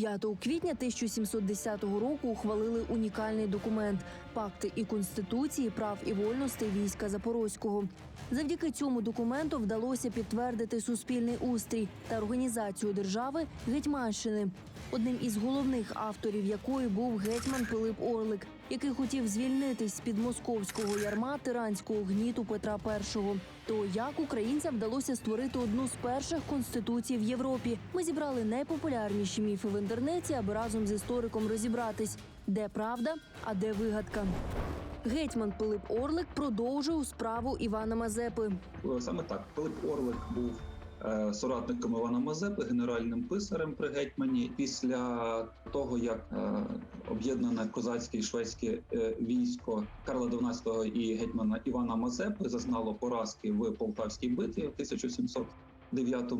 5 квітня 1710 року ухвалили унікальний документ пакти і конституції прав і вольностей війська Запорозького. Завдяки цьому документу вдалося підтвердити суспільний устрій та організацію держави Гетьманщини, одним із головних авторів якої був гетьман Пилип Орлик, який хотів звільнитись з під московського ярма тиранського гніту Петра І. То як українцям вдалося створити одну з перших конституцій в Європі? Ми зібрали найпопулярніші міфи в інтернеті, аби разом з істориком розібратись, де правда, а де вигадка. Гетьман Пилип Орлик продовжив справу Івана Мазепи. Саме так, Пилип Орлик був соратником Івана Мазепи, генеральним писарем при гетьмані. Після того, як е, об'єднане козацьке і шведське е, військо Карла XII і гетьмана Івана Мазепи зазнало поразки в Полтавській битві в 1709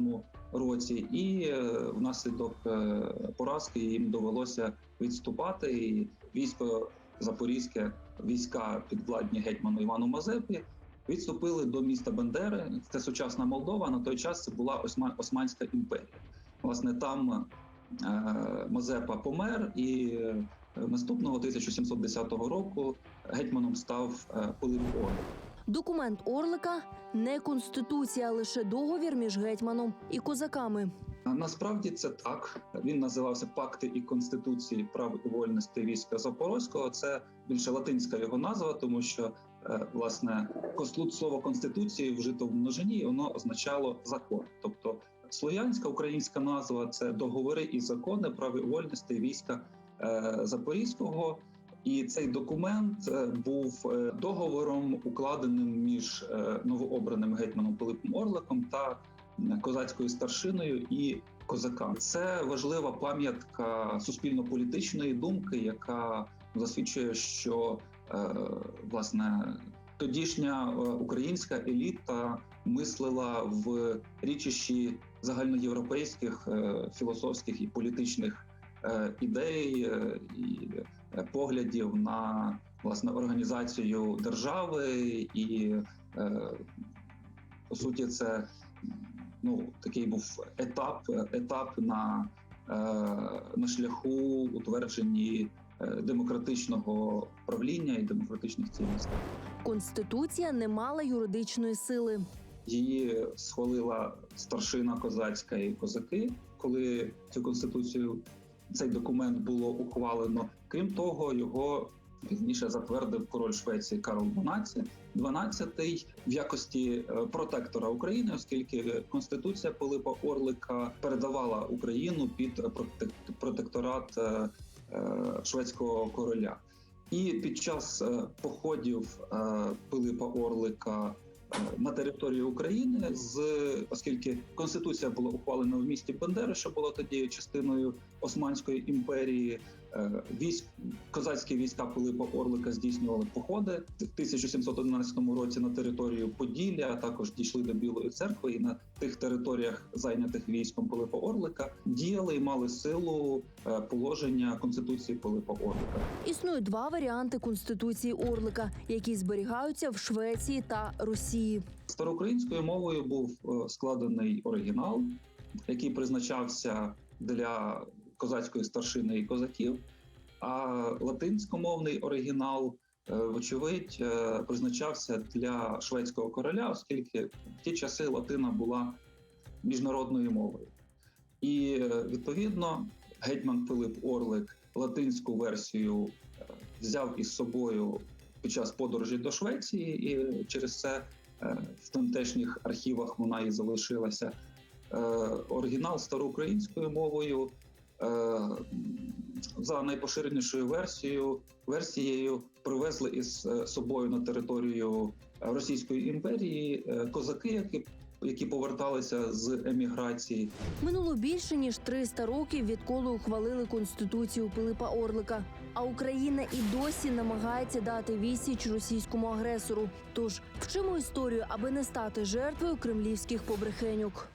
році, і е, внаслідок е, поразки їм довелося відступати. І військо Запорізьке, війська підвладні гетьману Івану Мазепі відступили до міста Бендери. Це сучасна Молдова. На той час це була Осма- Османська імперія. Власне, там е, Мазепа помер, і е, наступного 1710 року гетьманом став е, Пилип Орлик. Документ Орлика не конституція, а лише договір між гетьманом і козаками. Насправді це так. Він називався Пакти і конституції прав і вольностей війська Запорозького. Це більше латинська його назва, тому що власне конститу- слово конституції вжито в множині, воно означало закон. Тобто слов'янська українська назва це договори і закони прав і вольностей війська е, Запорізького. І цей документ е, був е, договором, укладеним між е, новообраним гетьманом Пилипом Орликом та козацькою старшиною і козаками. Це важлива пам'ятка суспільно-політичної думки, яка засвідчує, що е, власне тодішня е, українська еліта мислила в річищі загальноєвропейських е, філософських і політичних е, ідей е, і е, поглядів на власне організацію держави. І е, по суті, це ну такий був етап, етап на, е, на шляху утвердженні е, демократичного правління і демократичних цінностей. Конституція не мала юридичної сили. Її схвалила старшина козацька і козаки, коли цю конституцію цей документ було ухвалено. Крім того, його пізніше затвердив король Швеції Карл XII, 12 в якості е, протектора України, оскільки конституція Пилипа Орлика передавала Україну під протек- протекторат е, е, шведського короля. І під час е, походів е, Пилипа Орлика е, на території України, з оскільки конституція була ухвалена в місті Бендери, що було тоді частиною Османської імперії. е, Військ козацькі війська Пилипа Орлика здійснювали походи в 1711 році на територію Поділля, а також дійшли до Білої церкви, і на тих територіях, зайнятих військом Пилипа Орлика, діяли і мали силу е, положення конституції Пилипа Орлика. Існують два варіанти конституції Орлика, які зберігаються в Швеції та Росії. Староукраїнською мовою був е, складений оригінал, який призначався для козацької старшини і козаків, а латинськомовний оригінал, е, вочевидь, е, призначався для шведського короля, оскільки в ті часи Латина була міжнародною мовою. І е, відповідно гетьман Пилип Орлик латинську версію взяв із собою під час подорожі до Швеції, і через це в тамтешніх архівах вона і залишилася. Оригінал староукраїнською мовою за найпоширенішою версією версією привезли із е, собою на територію е, Російської імперії е, козаки, які, які поверталися з еміграції. Минуло більше ніж 300 років, відколи ухвалили конституцію Пилипа Орлика. А Україна і досі намагається дати відсіч російському агресору. Тож вчимо історію, аби не стати жертвою кремлівських побрехеньок.